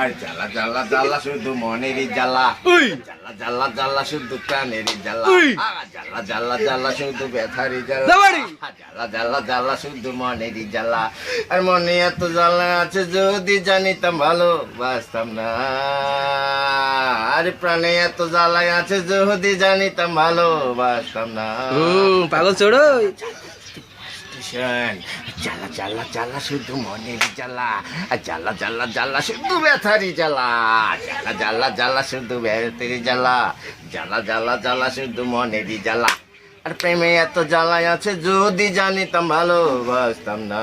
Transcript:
আর জ্বালা জ্বালা জ্বালা শুধু মনেরই জ্বালা। জ্বালা জ্বালা জ্বালা শুধু প্রাণেরই জ্বালা। জ্বালা জ্বালা জ্বালা শুধু ব্যথারই জ্বালা। জ্বালা জ্বালা জ্বালা শুধু মনেরই জ্বালা। আর মনে এত জ্বালা আছে যদি জানিতাম ভালো বাসতাম না। আর প্রাণে এত জ্বালা আছে যদি জানিতাম ভালো বাসতাম না পাগল ছোড়ো স্টেশন জ্বালা জ্বালা জ্বালা, শুধু মনের জ্বালা। জ্বালা জ্বালা জ্বালা, শুধু ব্যথারি জ্বালা। জ্বালা জ্বালা জ্বালা, শুধু ব্যথারি জ্বালা। জ্বালা জ্বালা জ্বালা, শুধু মনেরই জ্বালা। আর প্রেমে এত জ্বালায় আছে, যদি জানিতাম, ভালোবাসতাম না।